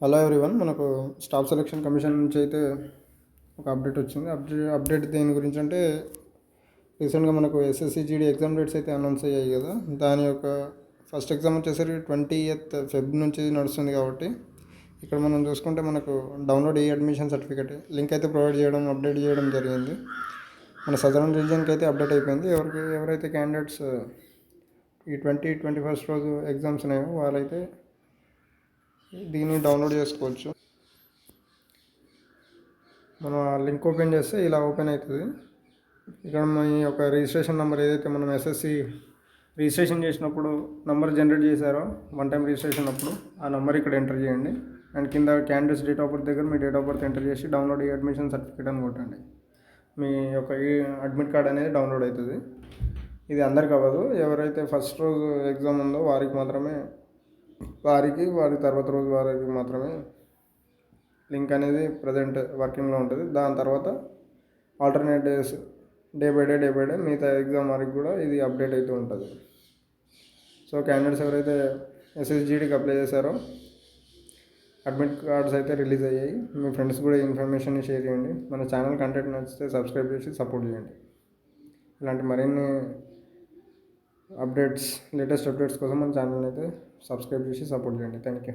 Hello everyone మనకు staff selection commission నుంచి అయితే ఒక అప్డేట్ వచ్చింది. అప్డేట్ అప్డేట్ దేని గురించి అంటే రీసెంట్గా మనకు ఎస్ఎస్సి జీడీ ఎగ్జామ్ డేట్స్ అయితే అనౌన్స్ అయ్యాయి కదా. దాని యొక్క ఫస్ట్ ఎగ్జామ్ వచ్చేసరికి ట్వంటీ ఎయిత్ ఫెబ్ నుంచి నడుస్తుంది కాబట్టి ఇక్కడ మనం చూసుకుంటే మనకు డౌన్లోడ్ ఈ అడ్మిషన్ సర్టిఫికేట్ లింక్ అయితే ప్రొవైడ్ చేయడం అప్డేట్ చేయడం జరిగింది. మన సదరన్ రీజియన్కి అయితే అప్డేట్ అయిపోయింది. ఎవరికి ఎవరైతే క్యాండిడేట్స్ ఈ ట్వంటీ ట్వంటీ ఫస్ట్ రోజు ఎగ్జామ్స్ ఉన్నాయో వాళ్ళైతే దీన్ని డౌన్లోడ్ చేసుకోవచ్చు. మనం ఆ లింక్ ఓపెన్ చేస్తే ఇలా ఓపెన్ అవుతుంది ఇక్కడ మీ యొక్క రిజిస్ట్రేషన్ నెంబర్ ఏదైతే మనం ఎస్ఎస్సి రిజిస్ట్రేషన్ చేసినప్పుడు నెంబర్ జనరేట్ చేశారో వన్ టైం రిజిస్ట్రేషన్ అప్పుడు ఆ నెంబర్ ఇక్కడ ఎంటర్ చేయండి. అండ్ కింద క్యాండిడేట్స్ డేట్ ఆఫ్ బర్త్ దగ్గర మీ డేట్ ఆఫ్ బర్త్ ఎంటర్ చేసి డౌన్లోడ్ ఈ అడ్మిషన్ సర్టిఫికేట్ అని కొట్టండి. మీ యొక్క ఈ అడ్మిట్ కార్డ్ అనేది డౌన్లోడ్ అవుతుంది ఇది అందరికి అవ్వదు. ఎవరైతే ఫస్ట్ రోజు ఎగ్జామ్ ఉందో వారికి మాత్రమే వారికి వారి తర్వాత రోజు వారికి మాత్రమే లింక్ అనేది ప్రజెంట్ వర్కింగ్లో ఉంటుంది. దాని తర్వాత alternate days day by day day by day మిగతా ఎగ్జామ్ వారికి కూడా ఇది అప్డేట్ అవుతూ ఉంటుంది. సో క్యాండిడేట్స్ ఎవరైతే ఎస్ఎస్జీడీకి అప్లై చేశారో అడ్మిట్ కార్డ్స్ అయితే రిలీజ్ అయ్యాయి. మీ ఫ్రెండ్స్ కూడా ఇన్ఫర్మేషన్ షేర్ చేయండి. మన ఛానల్ కంటెంట్ నచ్చితే సబ్స్క్రైబ్ చేసి సపోర్ట్ చేయండి. ఇలాంటి మరిన్ని అప్డేట్స్ లేటెస్ట్ అప్డేట్స్ కోసం మన ఛానల్ అయితే సబ్స్క్రైబ్ చేసి సపోర్ట్ చేయండి థ్యాంక్ యూ